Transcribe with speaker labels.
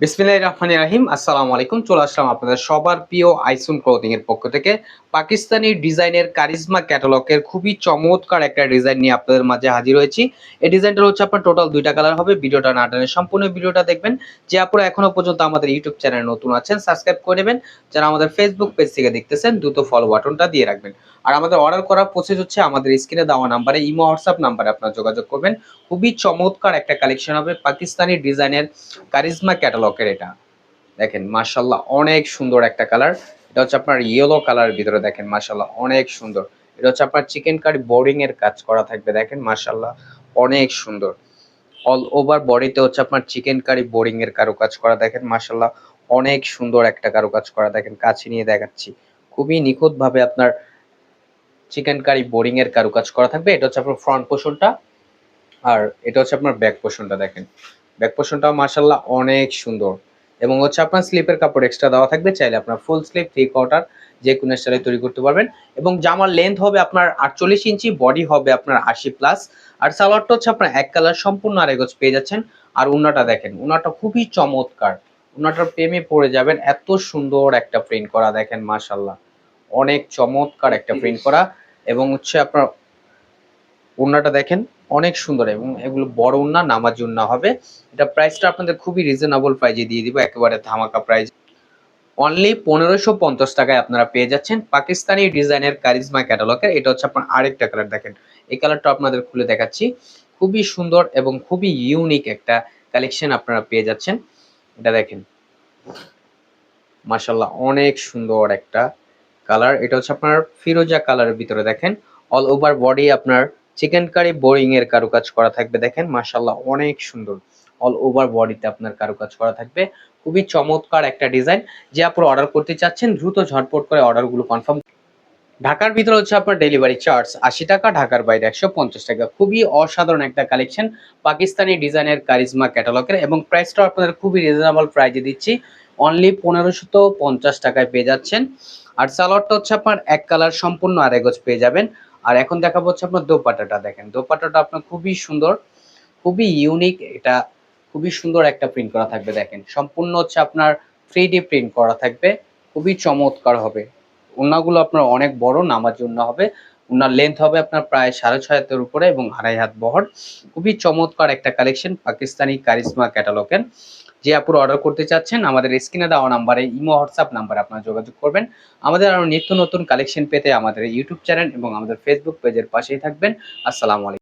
Speaker 1: বিসমিল্লাহির রহমানির রহিম। আসসালামু আলাইকুম চলে আসলাম আপনাদের সবার প্রিয় আইসুন ক্লোথিং এর পক্ষ থেকে। পাকিস্তানি ডিজাইনের কারিজমা ক্যাটালগের খুবই চমৎকার একটা ডিজাইন নিয়ে আপনাদের মাঝে হাজির হয়েছি। এই ডিজাইনটা হচ্ছে আপনার টোটাল দুইটা কালার হবে। ভিডিওটা না টানে সম্পূর্ণ ভিডিওটা দেখবেন। যে আপনারা এখনও পর্যন্ত আমাদের ইউটিউব চ্যানেল নতুন আছেন সাবস্ক্রাইব করে নেবেন। যারা আমাদের ফেসবুক পেজ থেকে দেখতেছেন, দ্রুত ফলো বাটনটা দিয়ে রাখবেন। আর আমাদের অর্ডার করার প্রসেস হচ্ছে আমাদের স্ক্রিনে দেওয়া নাম্বারে ইমো হোয়াটসঅ্যাপ নাম্বারে আপনারা যোগাযোগ করবেন। খুবই চমৎকার একটা কালেকশন হবে পাকিস্তানি ডিজাইনের কারিজমা ক্যাটালগের এটা। দেখেন মাশাল্লাহ অনেক সুন্দর একটা কালার এটা হচ্ছে আপনার ইয়েলো কালারের ভিতরে দেখেন মাশাল্লাহ অনেক সুন্দর। এটা হচ্ছে আপনার চিকেন কারি বোর্ডিং এর কাজ করা থাকবে, দেখেন মাশাল্লাহ অনেক সুন্দর। অল ওভার বডিতে হচ্ছে আপনার চিকেন কারি বোর্ডিং এর কারও কাজ করা, দেখেন মাশাল্লাহ অনেক সুন্দর একটা কারও কাজ করা, দেখেন, কাছে নিয়ে দেখাচ্ছি। খুবই নিখুঁত ভাবে আপনার চিকেন কারি বোর্ডিং এর কারও কাজ করা থাকবে। এটা হচ্ছে আপনার ফ্রন্ট পোর্শনটা আর এটা হচ্ছে আপনার ব্যাক পোর্শনটা দেখেন। ব্যাক পোর্শনটাও মাশাল্লাহ অনেক সুন্দর। এবং হচ্ছে আপনার স্লিপের কাপড় এক্সট্রা দেওয়া থাকবে। চাইলে আপনার ফুল স্লিপ থ্রি কোয়ার্টার যে কোনো স্টাইলে তৈরি করতে পারবেন। এবং জামার লেন্থ হবে আপনার আটচল্লিশ ইঞ্চি বডি হবে আপনার আশি প্লাস আর সালোয়ারটা হচ্ছে আপনার এক কালার সম্পূর্ণ আর এগোজ পেয়ে যাচ্ছেন। আর উনাটা দেখেন, উনাটা খুবই চমৎকার। উনাটার প্রেমে পড়ে যাবেন। এত সুন্দর একটা প্রিন্ট করা দেখেন মাশাল্লাহ অনেক চমৎকার একটা প্রিন্ট করা এবং হচ্ছে আপনার ওড়নাটা দেখেন অনেক সুন্দর এবং এগুলো বড় ওড়না নামাজি ওড়না হবে। এটা প্রাইসটা আপনাদের খুবই রিজনেবল প্রাইজে দিয়ে দিব একেবারে ধামাকা প্রাইস অনলি পনেরোশো পঞ্চাশ টাকায় আপনারা পেয়ে যাচ্ছেন পাকিস্তানি ডিজাইনের কারিজমা ক্যাটালগের। এটা হচ্ছে আপনার আরেকটা কালার দেখেন। এই কালারটা আপনাদের খুলে দেখাচ্ছি। খুবই সুন্দর এবং খুবই ইউনিক একটা কালেকশন আপনারা পেয়ে যাচ্ছেন। এটা দেখেন। মাশাল্লাহ অনেক সুন্দর একটা কালার এটা হচ্ছে আপনার ফিরোজা কালারের ভিতরে দেখেন। অল ওভার বডি আপনার চিকেন কারি বোরিং এর কারুকাজ করা থাকবে, দেখেন। মাশাল্লাহ অনেক সুন্দর। অল ওভার বডিতে আপনার কারুকাজ করা থাকবে। খুবই চমৎকার একটা ডিজাইন যে আপনারা অর্ডার করতে চাচ্ছেন, দ্রুত ঝটপট করে অর্ডারগুলো কনফার্ম ঢাকার ভিতরে হচ্ছে আপনার ডেলিভারি চার্জ আশি টাকা, ঢাকার বাইরে একশো পঞ্চাশ টাকা। খুবই অসাধারণ একটা কালেকশন পাকিস্তানি ডিজাইনের কারিজমা ক্যাটালগের এবং প্রাইসটা আপনাদের খুবই রিজনেবল প্রাইজে দিচ্ছি। অনলি পনেরোশত পঞ্চাশ টাকায় পেয়ে যাচ্ছেন। আর সালোয়ারটা হচ্ছে আপনার এক কালার, সম্পূর্ণ আরেগজ পেয়ে যাবেন। আর এখন দেখাবো হচ্ছে আপনার দোপাটাটা দেখেন। দোপাটাটা আপনার খুবই সুন্দর, খুবই ইউনিক এটা খুবই সুন্দর একটা প্রিন্ট করা থাকবে দেখেন। সম্পূর্ণ হচ্ছে আপনার থ্রি প্রিন্ট করা থাকবে। খুবই চমৎকার হবে। উন্নাগুলো আপনার অনেক বড় নামাজ উন্না হবে। উনার লেন্থ হবে আপনার প্রায় সাড়ে ছয় হাতের উপরে এবং আড়াই হাত বহর। খুবই চমৎকার একটা কালেকশন পাকিস্তানি কারিশমা ক্যাটালগের যে আপুর অর্ডার করতে চাচ্ছেন, আমাদের স্ক্রিনে দেওয়া নাম্বারে ইমো, হোয়াটসঅ্যাপ নাম্বারে আপনারা যোগাযোগ করবেন। আমাদের আরও নিত্য নতুন কালেকশন পেতে আমাদের ইউটিউব চ্যানেল এবং আমাদের ফেসবুক পেজের পাশেই থাকবেন। আসসালামু আলাইকুম।